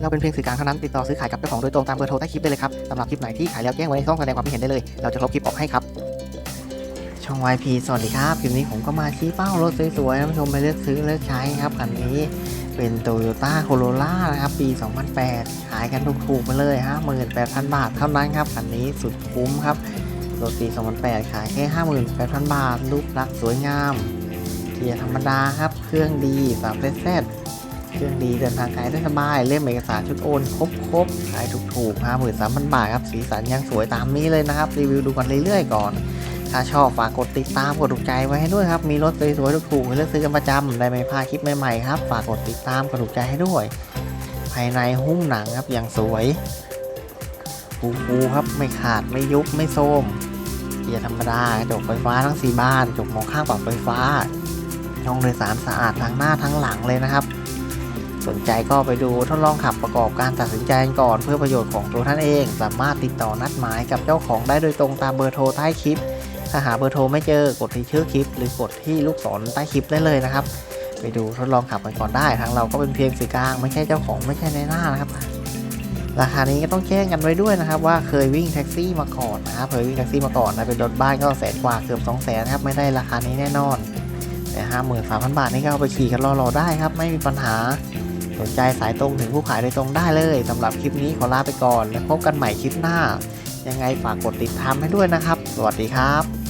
เราเป็นเพียงสื่อกลางเท่านั้นติดต่อซื้อขายกับเจ้าของโดยตรงตามเบอร์โทรใต้คลิปได้เลยครับสำหรับคลิปไหนที่ขายแล้วแจ้งไว้ในช่องแสดงความคิดเห็นได้เลย เราจะลบคลิปออกให้ครับช่อง YP สวัสดีครับคลิปนี้ผมก็มาชี้เป้ารถสวยๆท่านผู้ชมไปเลือกซื้อเลือกใช้ครับคันนี้เป็น Toyota Corolla นะครับปี 2008 ขายกันถูกๆมาเลยฮะ18,000 บาทเท่านั้นครับคันนี้สุดคุ้มครับรถปี 2008 ขายแค่ 58,000 บาทรูปลักษณ์สวยงามเกียร์ธรรมดาครับเครื่องดี3 z เครื่องดีเดินทางไกลได้สบาย เล่มเอกสารชุดโอน ครบครบๆขายถูกๆ53,000บาทครับ สีสันยังสวยตามนี้เลยนะครับ รีวิวดูกันเรื่อยๆก่อน ถ้าชอบฝากกดติดตามกดถูกใจไว้ให้ด้วยครับ มีรถสวยๆถูกๆให้เลือกซื้อกันประจำได้ไม่พลาดคลิปใหม่ๆครับ ฝากกดติดตามกดถูกใจให้ด้วย ภายในหุ้มหนังครับอย่างสวยฟูฟูๆครับไม่ขาดไม่ยุบไม่โทมเกียร์ธรรมดากระจกไฟฟ้าทั้งสี่บานกระจกมองข้างปรับไฟฟ้าช่องโดยสารสะอาดทั้งหน้าทั้งหลังเลยนะครับ สนใจก็ไปดูทดลองขับประกอบการตัดสินใจก่อนเพื่อประโยชน์ของตัวท่านเอง สามารถติดต่อนัดหมายกับเจ้าของได้โดยตรงตามเบอร์โทรใต้คลิป ถ้าหาเบอร์โทรไม่เจอกดที่ชื่อคลิป หรือกดที่ลูกศรใต้คลิปได้เลยนะครับ ไปดูทดลองขับกันก่อนได้ทางเราก็เป็นเพียงสื่อกลางไม่ใช่เจ้าของไม่ใช่ในหน้านะครับราคานี้ก็ต้องแจ้งกันไว้ด้วยนะครับ ว่าเคยวิ่งแท็กซี่มาก่อนนะครับเคยวิ่งแท็กซี่มาก่อนนะเป็นรถบ้านก็แสนกว่าเกือบ2องแสนครับไม่ได้ราคานี้แน่นอน แต่ห้าหมื่นสามพันบาทนี่ก็เอาไปขี่กันรอๆได้ครับ ไม่มีปัญหา สนใจสายตรงถึงผู้ขายโดยตรงได้เลยสำหรับคลิปนี้ขอลาไปก่อน แล้วพบกันใหม่คลิปหน้า ยังไงฝากกดติดตามให้ด้วยนะครับ สวัสดีครับ